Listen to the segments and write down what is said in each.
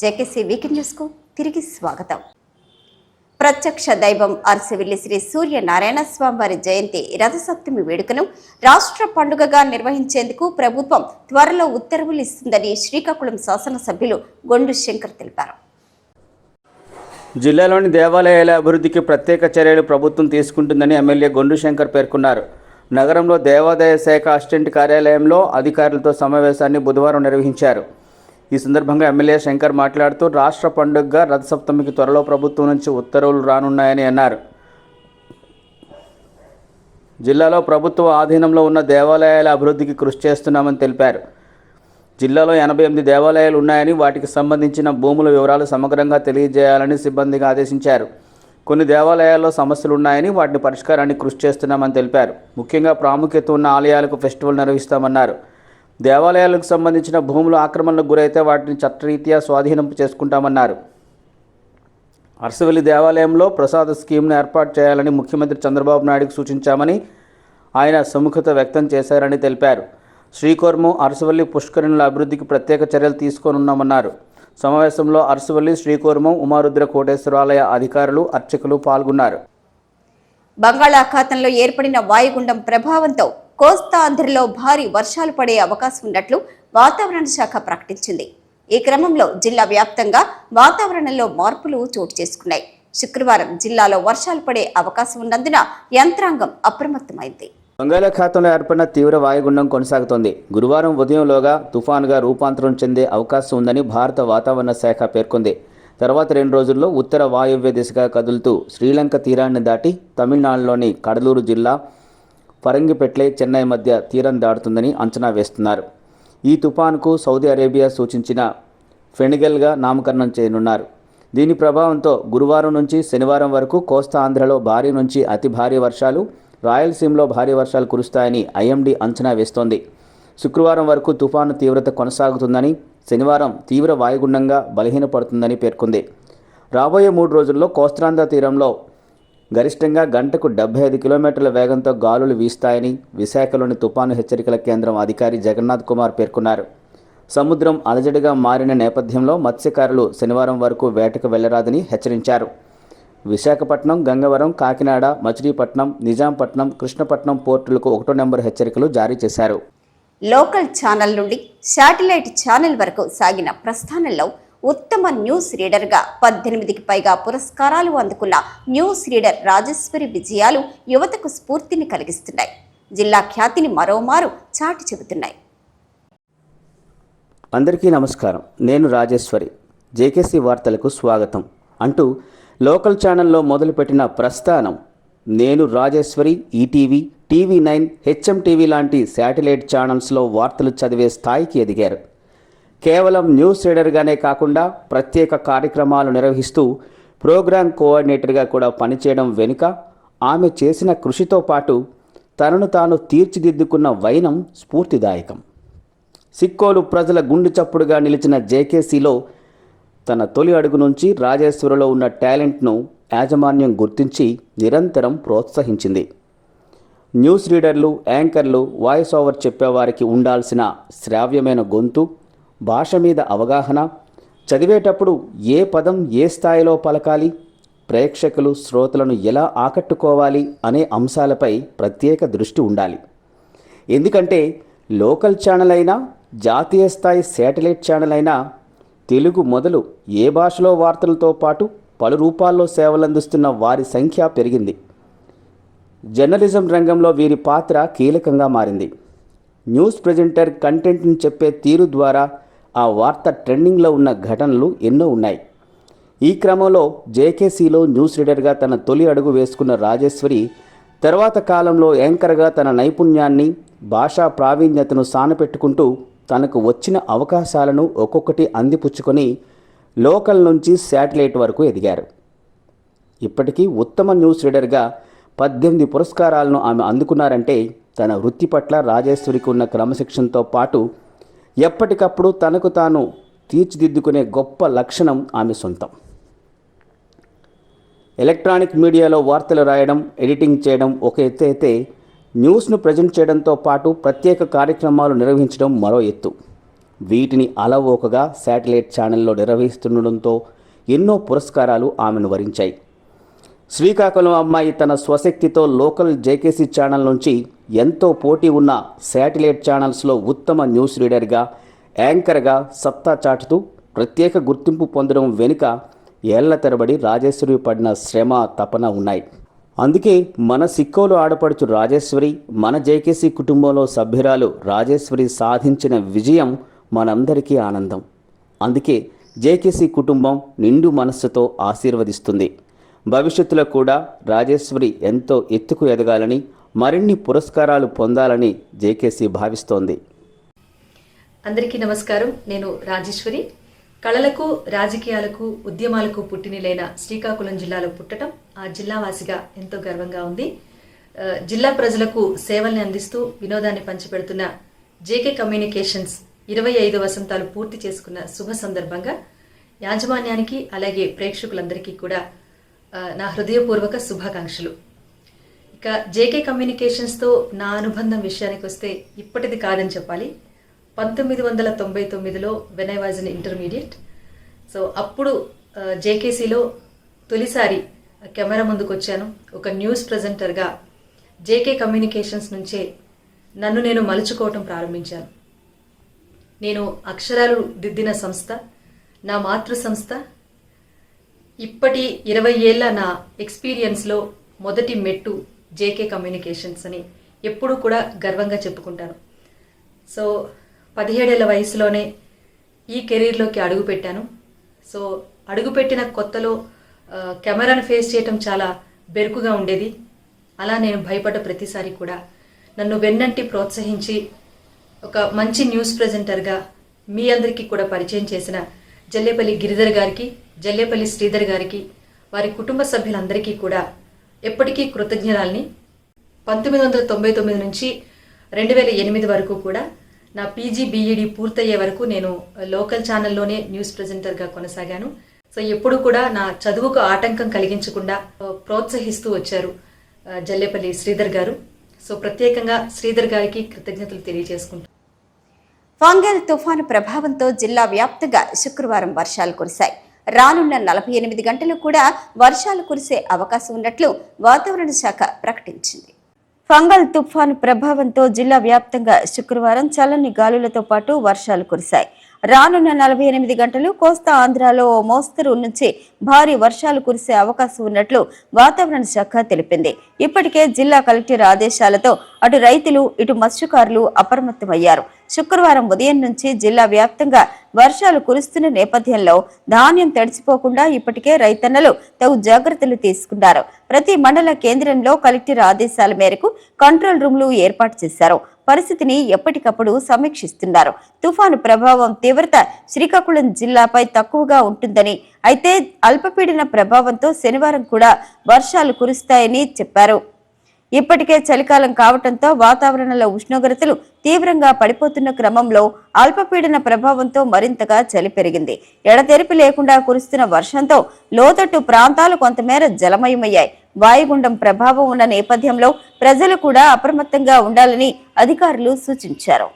JKC weekend న్యూస్కు తిరిగి స్వాగతం. ప్రత్యక్ష దైవం అరసవిల్లి శ్రీ సూర్యనారాయణ స్వామివారి జయంతి రథసప్తమి వేడుకను రాష్ట్ర పండుగగా నిర్వహించేందుకు ప్రభుత్వం త్వరలో ఉత్తర్వులు ఇస్తుందని శ్రీకాకుళం శాసనసభ్యులు గొండు శంకర్ తెలిపారు. జిల్లాలోని దేవాలయాల అభివృద్ధికి ప్రత్యేక చర్యలు ప్రభుత్వం తీసుకుంటుందని ఎమ్మెల్యే గొండు శంకర్ పేర్కొన్నారు. నగరంలో దేవాదాయ శాఖ అసిస్టెంట్ కార్యాలయంలో అధికారులతో సమావేశాన్ని బుధవారం నిర్వహించారు. ఈ సందర్భంగా ఎమ్మెల్యే శంకర్ మాట్లాడుతూ రాష్ట్ర పండుగగా రథసప్తమికి త్వరలో ప్రభుత్వం నుంచి ఉత్తర్వులు రానున్నాయని అన్నారు. జిల్లాలో ప్రభుత్వ ఆధీనంలో ఉన్న దేవాలయాల అభివృద్ధికి కృషి చేస్తున్నామని తెలిపారు. జిల్లాలో ఎనభై ఎనిమిది దేవాలయాలు ఉన్నాయని వాటికి సంబంధించిన భూముల వివరాలు సమగ్రంగా తెలియజేయాలని సిబ్బందిగా ఆదేశించారు. కొన్ని దేవాలయాల్లో సమస్యలు ఉన్నాయని వాటిని పరిష్కారానికి కృషి చేస్తున్నామని తెలిపారు. ముఖ్యంగా ప్రాముఖ్యత ఉన్న ఆలయాలకు ఫెస్టివల్ నిర్వహిస్తామన్నారు. దేవాలయాలకు సంబంధించిన భూములు ఆక్రమణలకు గురైతే వాటిని చట్టరీత్యా స్వాధీనం చేసుకుంటామన్నారు. అరసవెల్లి దేవాలయంలో ప్రసాద స్కీమ్ను ఏర్పాటు చేయాలని ముఖ్యమంత్రి చంద్రబాబు నాయుడుకు సూచించామని ఆయన సుముఖత వ్యక్తం చేశారని తెలిపారు. శ్రీకోర్ము అరసవల్లి పుష్కరిణుల అభివృద్ధికి ప్రత్యేక చర్యలు తీసుకోనున్నామన్నారు. సమావేశంలో అరసవల్లి శ్రీకోర్మం ఉమారుద్ర కోటేశ్వరాలయ అధికారులు అర్చకులు పాల్గొన్నారు. బంగాళాఖాతంలో ఏర్పడిన వాయుగుండం ప్రభావంతో కోస్తాంధ్రలో భారీ వర్షాలు పడే అవకాశం ఉన్నట్లు వాతావరణ శాఖ ప్రకటించింది. ఈ క్రమంలో జిల్లా వ్యాప్తంగా వాతావరణంలో మార్పులు చోటు చేసుకున్నాయి. శుక్రవారం జిల్లాలో వర్షాలు పడే అవకాశం ఉన్నందున యంత్రాంగం అప్రమత్తమైంది. బంగాళాఖాతంలో ఏర్పడిన తీవ్ర వాయుగుండం కొనసాగుతోంది. గురువారం ఉదయంలోగా తుఫానుగా రూపాంతరం చెందే అవకాశం ఉందని భారత వాతావరణ శాఖ పేర్కొంది. తర్వాత రెండు రోజుల్లో ఉత్తర వాయువ్య దిశగా కదులుతూ శ్రీలంక తీరాన్ని దాటి తమిళనాడులోని కడలూరు జిల్లా ఫరంగిపెట్లే చెన్నై మధ్య తీరం దాటుతుందని అంచనా వేస్తున్నారు. ఈ తుఫాన్కు సౌదీ అరేబియా సూచించిన ఫెనిగల్గా నామకరణం చేయనున్నారు. దీని ప్రభావంతో గురువారం నుంచి శనివారం వరకు కోస్తా ఆంధ్రలో భారీ నుంచి అతి భారీ వర్షాలు రాయలసీమలో భారీ వర్షాలు కురుస్తాయని ఐఎండీ అంచనా వేస్తోంది. శుక్రవారం వరకు తుఫాను తీవ్రత కొనసాగుతుందని శనివారం తీవ్ర వాయుగుండంగా బలహీనపడుతుందని పేర్కొంది. రాబోయే మూడు రోజుల్లో కోస్తాంధ్ర తీరంలో గరిష్టంగా గంటకు డెబ్బై ఐదు కిలోమీటర్ల వేగంతో గాలులు వీస్తాయని విశాఖలోని తుపాను హెచ్చరికల కేంద్రం అధికారి జగన్నాథ్ కుమార్ పేర్కొన్నారు. సముద్రం అలజడిగా మారిన నేపథ్యంలో మత్స్యకారులు శనివారం వరకు వేటకు వెళ్ళరాదని హెచ్చరించారు. విశాఖపట్నం గంగవరం కాకినాడ మచిలీపట్నం నిజాంపట్నం కృష్ణపట్నం పోర్టులకు ఒకటో నెంబర్ హెచ్చరికలు జారీ చేశారు. లోకల్ ఛానల్ నుండి శాటిలైట్ ఛానల్ వరకు సాగిన ప్రస్థానంలో ఉత్తమ న్యూస్ రీడర్గా పద్దెనిమిదికి పైగా పురస్కారాలు అందుకున్న న్యూస్ రీడర్ రాజేశ్వరి విజయాలు యువతకు స్ఫూర్తిని కలిగిస్తున్నాయి. జిల్లా ఖ్యాతిని మరోమారు చాటి చెబుతున్నాయి. అందరికీ నమస్కారం. నేను రాజేశ్వరి. జేకేసీ వార్తలకు స్వాగతం. అంటూ లోకల్ ఛానల్లో మొదలుపెట్టిన ప్రస్థానం నేను Rajeshwari ETV TV nine HM TV లాంటి శాటిలైట్ ఛానల్స్లో వార్తలు చదివే స్థాయికి ఎదిగారు. కేవలం న్యూస్ రీడర్గానే కాకుండా ప్రత్యేక కార్యక్రమాలు నిర్వహిస్తూ ప్రోగ్రాం కోఆర్డినేటర్గా కూడా పనిచేయడం వెనుక ఆమె చేసిన కృషితో పాటు తనను తాను తీర్చిదిద్దుకున్న వైనం స్ఫూర్తిదాయకం. సిక్కోలు ప్రజల గుండె చప్పుడుగా నిలిచిన జేకేసీలో తన తొలి అడుగు నుంచి రాజేశ్వరిలో ఉన్న టాలెంట్ను యాజమాన్యం గుర్తించి నిరంతరం ప్రోత్సహించింది. న్యూస్ రీడర్లు యాంకర్లు వాయిస్ ఓవర్ చెప్పేవారికి ఉండాల్సిన శ్రావ్యమైన గొంతు భాష మీద అవగాహన. చదివేటప్పుడు ఏ పదం ఏ స్థాయిలో పలకాలి? ప్రేక్షకులు శ్రోతలను ఎలా ఆకట్టుకోవాలి అనే అంశాలపై ప్రత్యేక దృష్టి ఉండాలి. ఎందుకంటే లోకల్ ఛానల్ అయినా జాతీయ స్థాయి శాటిలైట్ ఛానల్ అయినా తెలుగు మొదలు ఏ భాషలో వార్తలతో పాటు పలు రూపాల్లో సేవలందిస్తున్న వారి సంఖ్య పెరిగింది. జర్నలిజం రంగంలో వీరి పాత్ర కీలకంగా మారింది. న్యూస్ ప్రజెంటర్ కంటెంట్ని చెప్పే తీరు ద్వారా ఆ వార్త ట్రెండింగ్లో ఉన్న ఘటనలు ఎన్నో ఉన్నాయి. ఈ క్రమంలో జేకేసీలో న్యూస్ రీడర్గా తన తొలి అడుగు వేసుకున్న రాజేశ్వరి తర్వాత కాలంలో యాంకర్గా తన నైపుణ్యాన్ని భాషా ప్రావీణ్యతను సానపెట్టుకుంటూ తనకు వచ్చిన అవకాశాలను ఒక్కొక్కటి అందిపుచ్చుకొని లోకల్ నుంచి శాటిలైట్ వరకు ఎదిగారు. ఇప్పటికీ ఉత్తమ న్యూస్ రీడర్గా పద్దెనిమిది పురస్కారాలను ఆమె అందుకున్నారంటే తన వృత్తి పట్ల రాజేశ్వరికి ఉన్న క్రమశిక్షణతో పాటు ఎప్పటికప్పుడు తనకు తాను తీర్చిదిద్దుకునే గొప్ప లక్షణం ఆమె సొంతం. ఎలక్ట్రానిక్ మీడియాలో వార్తలు రాయడం ఎడిటింగ్ చేయడం ఒక ఎత్తు అయితే న్యూస్ను ప్రజెంట్ చేయడంతో పాటు ప్రత్యేక కార్యక్రమాలు నిర్వహించడం మరో ఎత్తు. వీటిని అలవోకగా శాటిలైట్ ఛానల్లో నిర్వహిస్తుండడంతో ఎన్నో పురస్కారాలు ఆమెను వరించాయి. శ్రీకాకుళం అమ్మాయి తన స్వశక్తితో లోకల్ జేకేసీ ఛానల్ నుంచి ఎంతో పోటీ ఉన్న శాటిలైట్ ఛానల్స్లో ఉత్తమ న్యూస్ రీడర్గా యాంకర్గా సత్తా చాటుతూ ప్రత్యేక గుర్తింపు పొందడం వెనుక ఏళ్ళ తరబడి రాజేశ్వరి పడిన శ్రమ తపన ఉన్నాయి. అందుకే మన సిక్కోలు ఆడపడుచు రాజేశ్వరి మన జేకేసీ కుటుంబంలో సభ్యురాలు రాజేశ్వరి సాధించిన విజయం మనందరికీ ఆనందం. అందుకే జేకేసీ కుటుంబం నిండు మనస్సుతో ఆశీర్వదిస్తుంది. భవిష్యత్తులో కూడా రాజేశ్వరి ఎంతో ఎత్తుకు ఎదగాలని మరిన్ని పురస్కారాలు పొందాలని జేకేసీ భావిస్తోంది. అందరికీ నమస్కారం. నేను రాజేశ్వరి. కళలకు రాజకీయాలకు ఉద్యమాలకు పుట్టినిలైన శ్రీకాకుళం జిల్లాలో పుట్టడం ఆ జిల్లావాసిగా ఎంతో గర్వంగా ఉంది. జిల్లా ప్రజలకు సేవల్ని అందిస్తూ వినోదాన్ని పంచిపెడుతున్న జేకే కమ్యూనికేషన్స్ ఇరవై ఐదు వసంతాలు పూర్తి చేసుకున్న శుభ సందర్భంగా యాజమాన్యానికి అలాగే ప్రేక్షకులందరికీ కూడా నా హృదయపూర్వక శుభాకాంక్షలు. ఇక జేకే కమ్యూనికేషన్స్తో నా అనుబంధం విషయానికి వస్తే ఇప్పటిది కాదని చెప్పాలి. పంతొమ్మిది వందల తొంభై తొమ్మిదిలో when I was in intermediate so అప్పుడు జేకేసీలో తొలిసారి కెమెరా ముందుకు వచ్చాను ఒక న్యూస్ ప్రజెంటర్గా జేకే కమ్యూనికేషన్స్ నుంచే నన్ను నేను మలుచుకోవటం ప్రారంభించాను. నేను అక్షరాలు దిద్దిన సంస్థ నా మాతృ సంస్థ. ఇప్పటి ఇరవై ఏళ్ళ నా ఎక్స్పీరియన్స్లో మొదటి మెట్టు జేకే కమ్యూనికేషన్స్ అని ఎప్పుడూ కూడా గర్వంగా చెప్పుకుంటాను. సో పదిహేడేళ్ళ వయసులోనే ఈ కెరీర్లోకి అడుగుపెట్టాను సో అడుగుపెట్టిన కొత్తలో కెమెరాను ఫేస్ చేయటం చాలా బెరుకుగా ఉండేది. అలా నేను భయపడ్డ ప్రతిసారి కూడా నన్ను వెన్నంటి ప్రోత్సహించి ఒక మంచి న్యూస్ ప్రజెంటర్గా మీ అందరికీ కూడా పరిచయం చేసిన జల్లేపల్లి గిరిధర్ గారికి జల్లేపల్లి శ్రీధర్ గారికి వారి కుటుంబ సభ్యులందరికీ కూడా ఎప్పటికీ కృతజ్ఞరాల్ని. పంతొమ్మిది వందల తొంభై తొమ్మిది నుంచి రెండు వేల ఎనిమిది వరకు కూడా నా పీజీ బీఈడి పూర్తయ్యే వరకు నేను లోకల్ ఛానల్లోనే న్యూస్ ప్రజెంటర్గా కొనసాగాను. సో ఎప్పుడు కూడా నా చదువుకు ఆటంకం కలిగించకుండా ప్రోత్సహిస్తూ వచ్చారు జల్లేపల్లి శ్రీధర్ గారు. సో ప్రత్యేకంగా శ్రీధర్ గారికి కృతజ్ఞతలు తెలియజేసుకుంటాను ఫాంగల్ తుఫాను ప్రభావంతో జిల్లా వ్యాప్తంగా శుక్రవారం వర్షాలు కురిశాయి. రానున్న నలభై ఎనిమిది గంటలు కూడా వర్షాలు కురిసే అవకాశం ఉన్నట్లు వాతావరణ శాఖ ప్రకటించింది. ఫంగల్ తుఫాను ప్రభావంతో జిల్లా వ్యాప్తంగా శుక్రవారం చల్లని గాలులతో పాటు వర్షాలు కురిశాయి. రానున్న నలభై ఎనిమిది గంటలు కోస్తా ఆంధ్రాలో ఓ మోస్తరు నుంచి భారీ వర్షాలు కురిసే అవకాశం ఉన్నట్లు వాతావరణ శాఖ తెలిపింది. ఇప్పటికే జిల్లా కలెక్టర్ ఆదేశాలతో అటు రైతులు ఇటు మత్స్యకారులు అప్రమత్తమయ్యారు. శుక్రవారం ఉదయం నుంచి జిల్లా వ్యాప్తంగా వర్షాలు కురుస్తున్న నేపథ్యంలో ధాన్యం తడిచిపోకుండా ఇప్పటికే రైతన్నలు తగు జాగ్రత్తలు తీసుకున్నారు. ప్రతి మండల కేంద్రంలో కలెక్టర్ ఆదేశాల మేరకు కంట్రోల్ రూమ్లు ఏర్పాటు చేశారు. పరిస్థితిని ఎప్పటికప్పుడు సమీక్షిస్తున్నారు. తుఫాను ప్రభావం తీవ్రత శ్రీకాకుళం జిల్లాపై తక్కువగా ఉంటుందని అయితే అల్పపీడన ప్రభావంతో శనివారం కూడా వర్షాలు కురుస్తాయని చెప్పారు. ఇప్పటికే చలికాలం కావటంతో వాతావరణంలో ఉష్ణోగ్రతలు తీవ్రంగా పడిపోతున్న క్రమంలో అల్పపీడన ప్రభావంతో మరింతగా చలి పెరిగింది. ఎడతెరిపి లేకుండా కురుస్తున్న వర్షంతో లోతట్టు ప్రాంతాలు కొంతమేర జలమయమయ్యాయి. వాయుగుండం ప్రభావం ఉన్న నేపథ్యంలో ప్రజలు కూడా అప్రమత్తంగా ఉండాలని అధికారులు సూచించారు.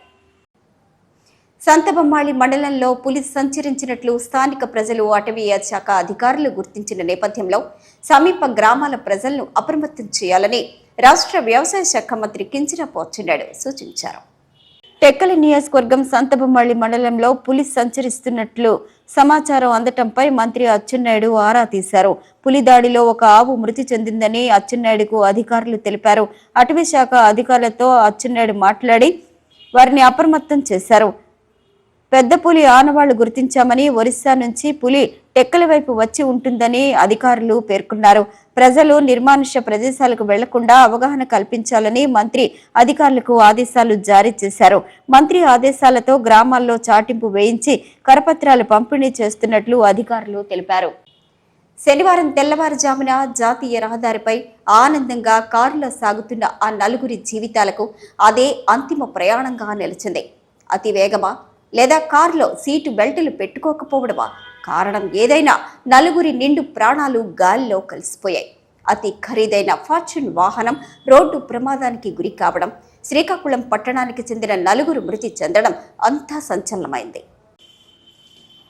సంతబొమ్మాళి మండలంలో పులి సంచరించినట్లు స్థానిక ప్రజలు అటవీ శాఖ అధికారులు గుర్తించిన నేపథ్యంలో సమీప గ్రామాల ప్రజలను అప్రమత్తం చేయాలని రాష్ట్ర వ్యవసాయ శాఖ మంత్రి కించిరాపు అచ్చెన్నాయుడు సూచించారు. టెక్కలి నియోజకవర్గం సంతబొమ్మాళి మండలంలో పులి సంచరిస్తున్నట్లు సమాచారం అందటంపై మంత్రి అచ్చెన్నాయుడు ఆరా తీశారు. పులి దాడిలో ఒక ఆవు మృతి చెందిందని అచ్చెన్నాయుడుకు అధికారులు తెలిపారు. అటవీ శాఖ అధికారులతో అచ్చెన్నాయుడు మాట్లాడి వారిని అప్రమత్తం చేశారు. పెద్ద పులి ఆనవాళ్ళు గుర్తించామని ఒరిస్సా నుంచి పులి టెక్కల వైపు వచ్చి ఉంటుందని అధికారులు పేర్కొన్నారు. ప్రజలు నిర్మానుష్య ప్రదేశాలకు వెళ్ళకుండా అవగాహన కల్పించాలని మంత్రి అధికారులకు ఆదేశాలు జారీ చేశారు. మంత్రి ఆదేశాలతో గ్రామాల్లో చాటింపు వేయించి కరపత్రాలు పంపిణీ చేస్తున్నట్లు అధికారులు తెలిపారు. శనివారం తెల్లవారుజామున జాతీయ రహదారిపై ఆనందంగా కారులో సాగుతున్న ఆ నలుగురి జీవితాలకు అదే అంతిమ ప్రయాణంగా నిలిచింది. అతి వేగమా లేదా కారులో సీటు బెల్టులు పెట్టుకోకపోవడమా? కారణం ఏదైనా నలుగురి నిండు ప్రాణాలు గాలిలో కలిసిపోయాయి. అతి ఖరీదైన ఫార్చ్యూన్ వాహనం రోడ్డు ప్రమాదానికి గురి కావడం శ్రీకాకుళం పట్టణానికి చెందిన నలుగురు మృతి చెందడం అంతా సంచలనమైంది.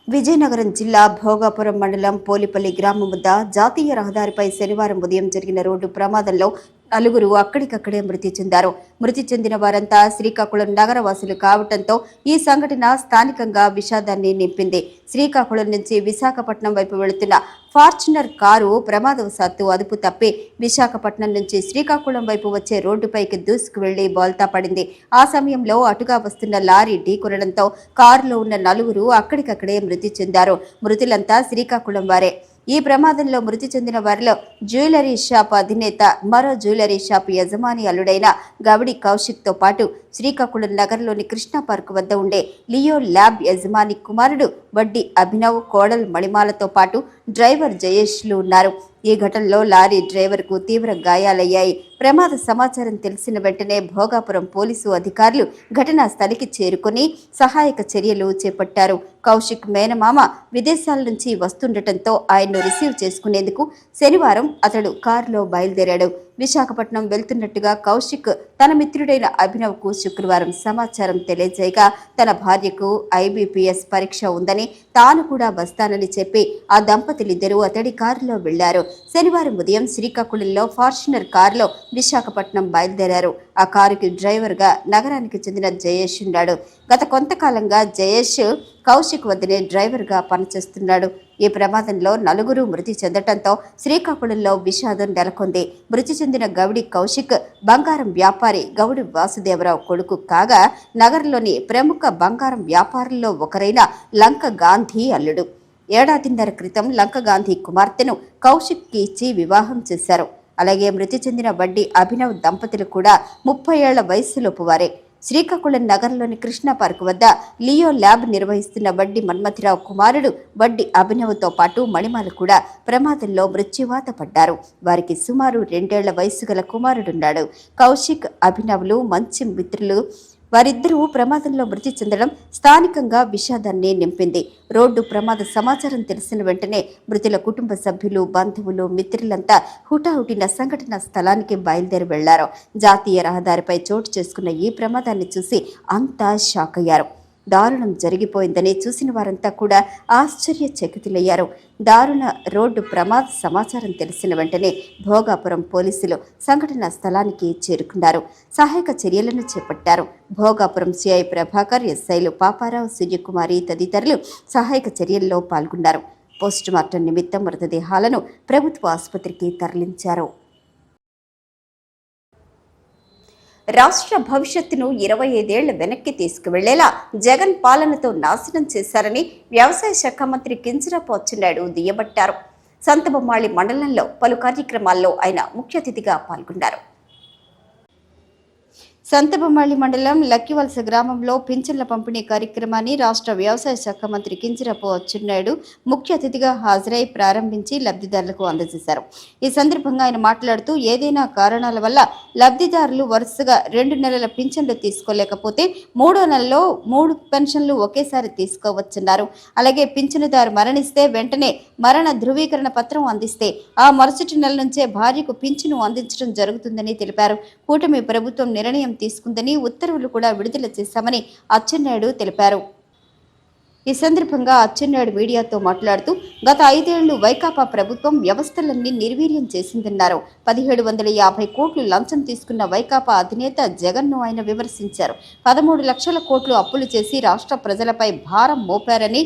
విజయనగరం జిల్లా భోగాపురం మండలం పోలిపల్లి గ్రామం వద్ద జాతీయ రహదారిపై శనివారం ఉదయం జరిగిన రోడ్డు ప్రమాదంలో నలుగురు అక్కడికక్కడే మృతి చెందారు. మృతి చెందిన వారంతా శ్రీకాకుళం నగరవాసులు కావటంతో ఈ సంఘటన స్థానికంగా విషాదాన్ని నింపింది. శ్రీకాకుళం నుంచి విశాఖపట్నం వైపు వెళుతున్న ఫార్చునర్ కారు ప్రమాదవశాత్తు అదుపు తప్పి విశాఖపట్నం నుంచి శ్రీకాకుళం వైపు వచ్చే రోడ్డుపైకి దూసుకు వెళ్ళి బోల్తా పడింది. ఆ సమయంలో అటుగా వస్తున్న లారీ ఢీకొనడంతో కారులో ఉన్న నలుగురు అక్కడికక్కడే మృతి చెందారు. మృతులంతా శ్రీకాకుళం వారే. ఈ ప్రమాదంలో మృతి చెందిన వారిలో జ్యువెలరీ షాప్ అధినేత మరో జ్యువెలరీ షాప్ యజమాని అల్లుడైన గవిడి కౌశిక్తో పాటు శ్రీకాకుళం నగరంలోని కృష్ణా పార్క్ వద్ద ఉండే లియో ల్యాబ్ యజమాని కుమారుడు వడ్డీ అభినవ్ కోడల్ మణిమాలతో పాటు డ్రైవర్ జయేష్లు ఉన్నారు. ఈ ఘటనలో లారీ డ్రైవర్కు తీవ్ర గాయాలయ్యాయి. ప్రమాద సమాచారం తెలిసిన వెంటనే భోగాపురం పోలీసు అధికారులు ఘటనా స్థలికి చేరుకుని సహాయక చర్యలు చేపట్టారు. కౌశిక్ మేనమామ విదేశాల నుంచి వస్తుండటంతో ఆయన్ను రిసీవ్ చేసుకునేందుకు శనివారం అతడు కారులో బయలుదేరాడు. విశాఖపట్నం వెళ్తున్నట్టుగా కౌశిక్ తన మిత్రుడైన అభినవ్కు శుక్రవారం సమాచారం తెలియజేయగా తన భార్యకు ఐబీపీఎస్ పరీక్ష ఉందని తాను కూడా వస్తానని చెప్పి ఆ దంపతులిద్దరూ అతడి కారులో వెళ్ళారు శనివారం ఉదయం శ్రీకాకుళంలో ఫార్చునర్ కారులో విశాఖపట్నం బయలుదేరారు. ఆ కారుకి డ్రైవర్గా నగరానికి చెందిన జయేష్ ఉన్నాడు. గత కొంతకాలంగా జయేష్ కౌశిక్ వద్దనే డ్రైవర్గా పనిచేస్తున్నాడు. ఈ ప్రమాదంలో నలుగురు మృతి చెందటంతో శ్రీకాకుళంలో విషాదం నెలకొంది. మృతి చెందిన గౌడి కౌశిక్ బంగారం వ్యాపారి గౌడి వాసుదేవరావు కొడుకు కాగా నగరంలోని ప్రముఖ బంగారం వ్యాపారుల్లో ఒకరైన లంక గాంధీ అల్లుడు. ఏడాదిన్నర క్రితం లంక గాంధీ కుమార్తెను కౌశిక్కి ఇచ్చి వివాహం చేశారు. అలాగే మృతి చెందిన వడ్డీ అభినవ్ దంపతులు కూడా ముప్పై ఏళ్ళ వయస్సులోపు వారే. శ్రీకాకుళం నగరంలోని కృష్ణ పార్క్ వద్ద లియో ల్యాబ్ నిర్వహిస్తున్న వడ్డి మన్మథిరావు కుమారుడు వడ్డీ అభినవ్తో పాటు మణిమాల కూడా ప్రమాదంలో మృత్యువాత పడ్డారు. వారికి సుమారు రెండేళ్ళ వయసు గల కుమారుడున్నాడు. కౌశిక్ అభినవ్లు మంచి మిత్రులు వారిద్దరూ ప్రమాదంలో మృతి చెందడం స్థానికంగా విషాదాన్ని నింపింది. రోడ్డు ప్రమాద సమాచారం తెలిసిన వెంటనే మృతుల కుటుంబ సభ్యులు బంధువులు మిత్రులంతా హుటాహుటిన సంఘటన స్థలానికి బయలుదేరి వెళ్ళారు. జాతీయ రహదారిపై చోటు చేసుకున్న ఈ ప్రమాదాన్ని చూసి అంతా షాక్ అయ్యారు దారుణం జరిగిపోయిందని చూసిన వారంతా కూడా ఆశ్చర్యచకితులయ్యారు. దారుణ రోడ్డు ప్రమాద సమాచారం తెలిసిన వెంటనే భోగాపురం పోలీసులు సంఘటన స్థలానికి చేరుకున్నారు. సహాయక చర్యలను చేపట్టారు. భోగాపురం సిఐ ప్రభాకర్ ఎస్ఐలు పాపారావు సూర్యకుమారి తదితరులు సహాయక చర్యల్లో పాల్గొన్నారు. పోస్టుమార్టం నిమిత్తం మృతదేహాలను ప్రభుత్వ ఆసుపత్రికి తరలించారు. రాష్ట్ర భవిష్యత్తును ఇరవై ఐదేళ్ళ వెనక్కి తీసుకువెళ్ళేలా జగన్ పాలనతో నాశనం చేశారని వ్యవసాయ శాఖ మంత్రి కింజరాపు అచ్చెన్నాయుడు దుయ్యబట్టారు. సంతబొమ్మాళి మండలంలో పలు కార్యక్రమాల్లో ఆయన ముఖ్య అతిథిగా పాల్గొన్నారు. సంతబొమ్మాళి మండలం లక్కివలస గ్రామంలో పింఛన్ల పంపిణీ కార్యక్రమాన్ని రాష్ట్ర వ్యవసాయ శాఖ మంత్రి కింజరపు అచ్చెన్నాయుడు ముఖ్య అతిథిగా హాజరై ప్రారంభించి లబ్ధిదారులకు అందజేశారు. ఈ సందర్భంగా ఆయన మాట్లాడుతూ ఏదైనా కారణాల వల్ల లబ్ధిదారులు వరుసగా రెండు నెలల పింఛన్లు తీసుకోలేకపోతే మూడో నెలలో మూడు పెన్షన్లు ఒకేసారి తీసుకోవచ్చన్నారు. అలాగే పింఛనుదారు మరణిస్తే వెంటనే మరణ ధృవీకరణ పత్రం అందిస్తే ఆ మరుసటి నెల నుంచే భార్యకు పింఛను అందించడం జరుగుతుందని తెలిపారు. కూటమి ప్రభుత్వం నిర్ణయం తీసుకుందని ఉత్తర్వులు కూడా విడుదల చేశామని అచ్చెన్నాయుడు తెలిపారు. ఈ సందర్భంగా అచ్చెన్నాయుడు మీడియాతో మాట్లాడుతూ గత ఐదేళ్ళు వైకాపా ప్రభుత్వం వ్యవస్థలన్నీ నిర్వీర్యం చేసిందన్నారు. పదిహేడు వందల యాభై కోట్లు లంచం తీసుకున్న వైకాపా అధినేత జగన్ను ఆయన విమర్శించారు. పదమూడు లక్షల కోట్లు అప్పులు చేసి రాష్ట్ర ప్రజలపై భారం మోపారని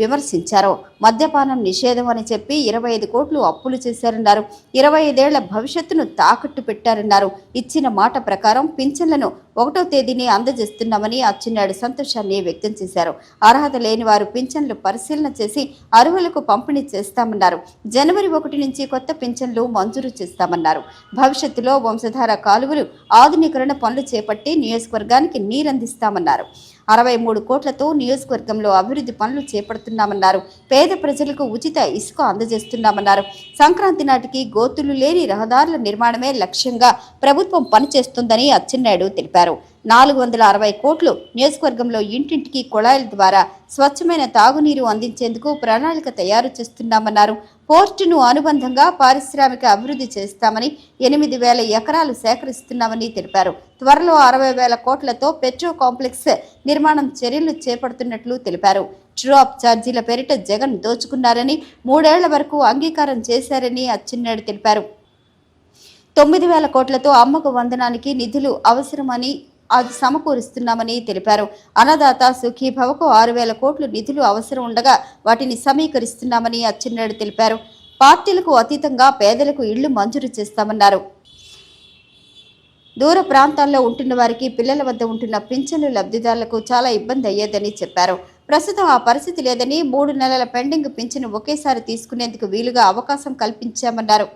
విమర్శించారు. మద్యపానం నిషేధం అని చెప్పి ఇరవై ఐదు కోట్లు అప్పులు చేశారన్నారు. ఇరవై ఐదేళ్ళ భవిష్యత్తును తాకట్టు పెట్టారన్నారు. ఇచ్చిన మాట ప్రకారం పింఛన్లను ఒకటో తేదీని అందజేస్తున్నామని అచ్చెన్నాయుడు సంతోషాన్ని వ్యక్తం చేశారు. అర్హత లేని వారు పింఛన్లు పరిశీలన చేసి అర్హులకు పంపిణీ చేస్తామన్నారు. జనవరి ఒకటి నుంచి కొత్త పింఛన్లు మంజూరు చేస్తామన్నారు. భవిష్యత్తులో వంశధార కాలువలు ఆధునీకరణ పనులు చేపట్టి నియోజకవర్గానికి నీరందిస్తామన్నారు. అరవై మూడు కోట్లతో నియోజకవర్గంలో అభివృద్ధి పనులు చేపడుతున్నామన్నారు. పేద ప్రజలకు ఉచిత ఇసుక అందజేస్తున్నామన్నారు. సంక్రాంతి నాటికి గోతులు లేని రహదారుల నిర్మాణమే లక్ష్యంగా ప్రభుత్వం పనిచేస్తుందని అచ్చెన్నాయుడు తెలిపారు. నాలుగు వందల అరవై కోట్లు నియోజకవర్గంలో ఇంటింటికి కుళాయిల ద్వారా స్వచ్ఛమైన తాగునీరు అందించేందుకు ప్రణాళిక తయారు చేస్తున్నామన్నారు. పోర్టును అనుబంధంగా పారిశ్రామిక అభివృద్ధి చేస్తామని ఎనిమిది వేల ఎకరాలు సేకరిస్తున్నామని తెలిపారు. త్వరలో అరవై వేల కోట్లతో పెట్రో కాంప్లెక్స్ నిర్మాణం చర్యలు చేపడుతున్నట్లు తెలిపారు. ట్రూఅప్ ఛార్జీల పేరిట జగన్ దోచుకున్నారని మూడేళ్ళ వరకు అంగీకారం చేశారని అచ్చెన్నాయుడు తెలిపారు. తొమ్మిది వేల కోట్లతో అమ్మకు వందనానికి నిధులు అవసరమని అది సమకూరుస్తున్నామని తెలిపారు. అన్నదాత సుఖీభవకు ఆరు వేల కోట్లు నిధులు అవసరం ఉండగా వాటిని సమీకరిస్తున్నామని అచ్చెన్నాయుడు తెలిపారు. పార్టీలకు అతీతంగా పేదలకు ఇళ్ళు మంజూరు చేస్తామన్నారు. దూర ప్రాంతాల్లో ఉంటున్న వారికి పిల్లల వద్ద ఉంటున్న పింఛన్లు లబ్ధిదారులకు చాలా ఇబ్బంది అయ్యేదని చెప్పారు. ప్రస్తుతం ఆ పరిస్థితి లేదని మూడు నెలల పెండింగ్ పింఛను ఒకేసారి తీసుకునేందుకు వీలుగా అవకాశం కల్పించామన్నారు.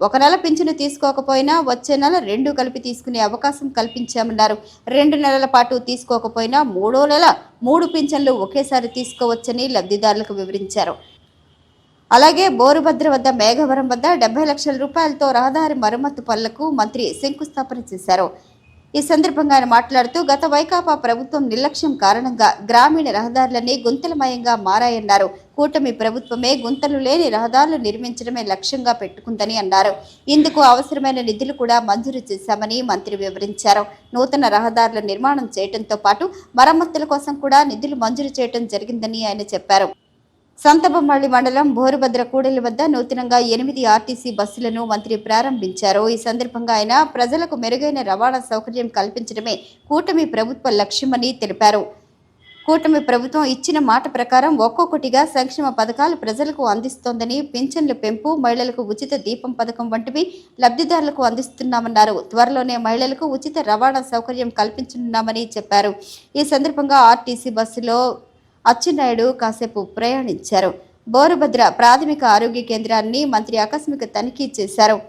ఒక నెల పింఛను తీసుకోకపోయినా వచ్చే నెల రెండు కలిపి తీసుకునే అవకాశం కల్పించామన్నారు. రెండు నెలల పాటు తీసుకోకపోయినా మూడో నెల మూడు పింఛన్లు ఒకేసారి తీసుకోవచ్చని లబ్ధిదారులకు వివరించారు. అలాగే బోరుభద్ర వద్ద మేఘవరం వద్ద డెబ్బై లక్షల రూపాయలతో రహదారి మరమ్మతు పనులకు మంత్రి శంకుస్థాపన చేశారు. ఈ సందర్భంగా ఆయన మాట్లాడుతూ గత వైకాపా ప్రభుత్వం నిర్లక్ష్యం కారణంగా గ్రామీణ రహదారులన్నీ గుంతలమయంగా మారాయన్నారు. కూటమి ప్రభుత్వమే గుంతలు లేని రహదారులు నిర్మించడమే లక్ష్యంగా పెట్టుకుందని అన్నారు. ఇందుకు అవసరమైన నిధులు కూడా మంజూరు చేశామని మంత్రి వివరించారు. నూతన రహదారుల నిర్మాణం చేయడంతో పాటు మరమ్మతుల కోసం కూడా నిధులు మంజూరు చేయడం జరిగిందని ఆయన చెప్పారు. సంతబొమ్మళ్ళి మండలం భోరుభద్ర కూడలి వద్ద నూతనంగా ఎనిమిది ఆర్టీసీ బస్సులను మంత్రి ప్రారంభించారు. ఈ సందర్భంగా ఆయన ప్రజలకు మెరుగైన రవాణా సౌకర్యం కల్పించడమే కూటమి ప్రభుత్వ లక్ష్యమని తెలిపారు. కూటమి ప్రభుత్వం ఇచ్చిన మాట ప్రకారం ఒక్కొక్కటిగా సంక్షేమ పథకాలు ప్రజలకు అందిస్తోందని పింఛన్ల పెంపు మహిళలకు ఉచిత దీపం పథకం వంటివి లబ్ధిదారులకు అందిస్తున్నామన్నారు. త్వరలోనే మహిళలకు ఉచిత రవాణా సౌకర్యం కల్పించనున్నామని చెప్పారు. ఈ సందర్భంగా ఆర్టీసీ బస్సులో అచ్చెన్నాయుడు కాసేపు ప్రయాణించారు. బోరుభద్ర ప్రాథమిక ఆరోగ్య కేంద్రాన్ని మంత్రి ఆకస్మిక తనిఖీ చేశారు.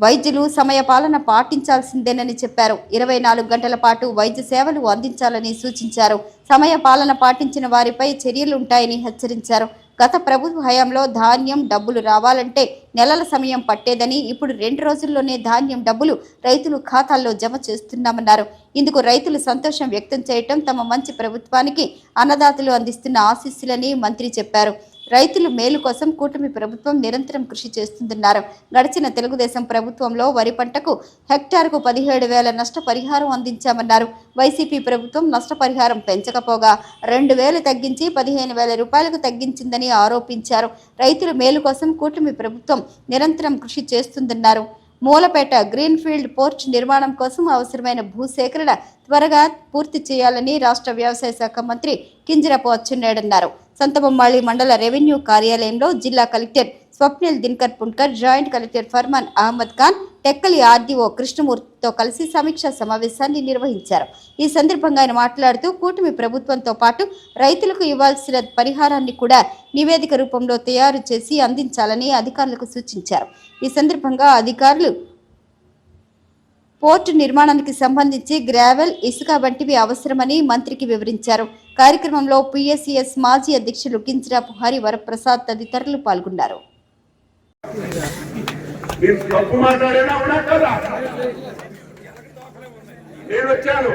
వైద్యులు సమయపాలన పాటించాల్సిందేనని చెప్పారు. ఇరవై నాలుగు గంటల పాటు వైద్య సేవలు అందించాలని సూచించారు. సమయపాలన పాటించిన వారిపై చర్యలుంటాయని హెచ్చరించారు. గత ప్రభుత్వ హయాంలో ధాన్యం డబ్బులు రావాలంటే నెలల సమయం పట్టేదని ఇప్పుడు రెండు రోజుల్లోనే ధాన్యం డబ్బులు రైతులు ఖాతాల్లో జమ చేస్తున్నామన్నారు. ఇందుకు రైతులు సంతోషం వ్యక్తం చేయటం తమ మంచి ప్రభుత్వానికి అన్నదాతలు అందిస్తున్న ఆశీస్సులని మంత్రి చెప్పారు. రైతుల మేలు కోసం కూటమి ప్రభుత్వం నిరంతరం కృషి చేస్తుందన్నారు. గడిచిన తెలుగుదేశం ప్రభుత్వంలో వరి పంటకు హెక్టార్కు పదిహేడు వేల నష్టపరిహారం అందించామన్నారు. వైసీపీ ప్రభుత్వం నష్టపరిహారం పెంచకపోగా రెండు వేలు తగ్గించి పదిహేను వేల రూపాయలకు తగ్గించిందని ఆరోపించారు. రైతుల మేలు కోసం కూటమి ప్రభుత్వం నిరంతరం కృషి చేస్తుందన్నారు. మూలపేట గ్రీన్ఫీల్డ్ పోర్ట్ నిర్మాణం కోసం అవసరమైన భూసేకరణ త్వరగా పూర్తి చేయాలని రాష్ట్ర వ్యవసాయ శాఖ మంత్రి కింజరాపు అచ్చెన్నాయుడు అన్నారు. సంతబొమ్మాళి మండల రెవెన్యూ కార్యాలయంలో జిల్లా collector Swapnil Dinakar Punkar joint collector Farman Ahmed Khan Tekkali RDO కృష్ణమూర్తితో కలిసి సమీక్షా సమావేశాన్ని నిర్వహించారు. ఈ సందర్భంగా ఆయన మాట్లాడుతూ కూటమి ప్రభుత్వంతో పాటు రైతులకు ఇవ్వాల్సిన పరిహారాన్ని కూడా నివేదిక రూపంలో తయారు చేసి అందించాలని అధికారులకు సూచించారు. ఈ సందర్భంగా అధికారులు పోర్టు నిర్మాణానికి సంబంధించి గ్రావెల్ ఇసుక వంటివి అవసరమని మంత్రికి వివరించారు. కార్యక్రమంలో పిఎస్సిఎస్ మాజీ అధ్యక్షులు కింజరాపు హరి వరప్రసాద్ తదితరులు పాల్గొన్నారు. మీరు తప్పు నేను వచ్చాను.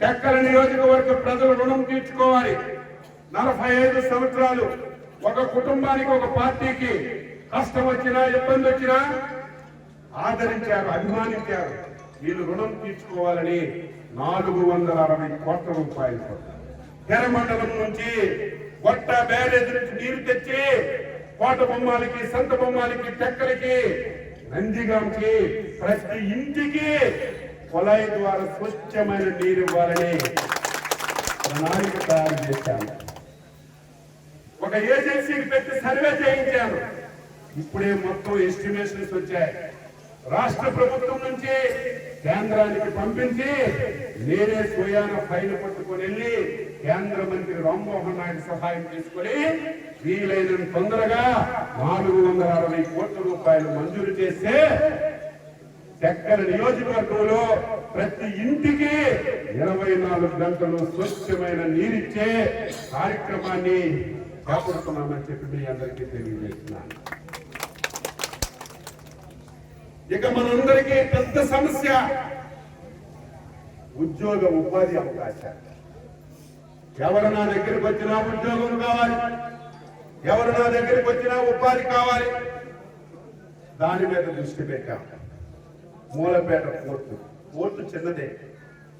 టెక్కల నియోజకవర్గ ప్రజలు రుణం తీర్చుకోవాలి. నలభై ఐదు సంవత్సరాలు ఒక కుటుంబానికి ఒక పార్టీకి కష్టం వచ్చినా ఇబ్బంది వచ్చినా ఆదరించారు అభిమానించారు. వీళ్ళు రుణం తీర్చుకోవాలని నాలుగు వందల అరవై కోట్ల రూపాయలు మండలం నుంచి కొట్ట బ్యారేజ్ నుంచి నీరు తెచ్చి కోట బొమ్మాలకి సంత బొమ్మాలకి చెక్కలకి నందిగాంకి ప్రతి ఇంటికి కొలాయి ద్వారా స్వచ్ఛమైన నీరు ఇవ్వాలని ప్రణాళిక తయారు చేశాను. ఒక ఏజెన్సీకి పెట్టి సర్వే చేయించాను. ఇప్పుడే మొత్తం ఎస్టిమేషన్స్ వచ్చాయి. రాష్ట్ర ప్రభుత్వం నుంచి కేంద్రానికి పంపించి నేనే స్వయాన ఫైల్ పట్టుకొని వెళ్ళి కేంద్ర మంత్రి రామ్మోహన్ నాయుడు సహాయం తీసుకుని వీలైన తొందరగా నాలుగు వందల అరవై కోట్ల రూపాయలు మంజూరు చేస్తే చక్కెర నియోజకవర్గంలో ప్రతి ఇంటికి ఇరవై నాలుగు గంటలు స్వచ్ఛమైన నీరిచ్చే కార్యక్రమాన్ని చేపడుతున్నామని చెప్పి మీ అందరికీ తెలియజేస్తున్నాను. ఇక మనందరికీ పెద్ద సమస్య ఉద్యోగ ఉపాధి అవకాశాలు. ఎవరు నా దగ్గరికి వచ్చినా ఉద్యోగం కావాలి. ఎవరు నా దగ్గరికి వచ్చినా ఉపాధి కావాలి. దాని మీద దృష్టి పెట్టాం. మూలపేట పోర్టు. పోర్టు చిన్నదే.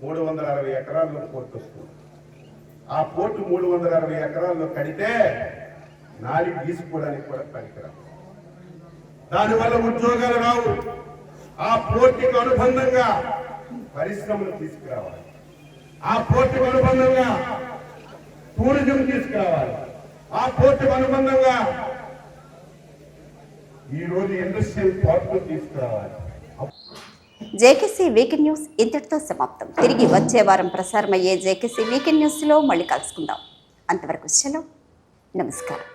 మూడు వందల అరవై ఎకరాల్లో పోర్టు వస్తుంది. ఆ పోర్టు మూడు వందల అరవై ఎకరాల్లో కడితే నాలుగు తీసుకోవడానికి కూడా పనికిరాదు దానివల్ల ఉద్యోగాలు రావు. ఆ పోటీకి అనుబంధంగా పరిశ్రమలు తీసుకురావాలి. ఆ పోర్టుకు అనుబంధంగా టూరిజం తీసుకురావాలి. ఆ పోర్టుకు అనుబంధంగా ఈరోజు ఇండస్ట్రియల్ పార్కులు తీసుకురావాలి. జేకేసీ వీకెండ్ న్యూస్ ఇంతటితో సమాప్తం. తిరిగి వచ్చే వారం ప్రసారమయ్యే జేకేసీ వీకెండ్ న్యూస్లో మళ్ళీ కలుసుకుందాం. అంతవరకు సెలవు. నమస్కారం.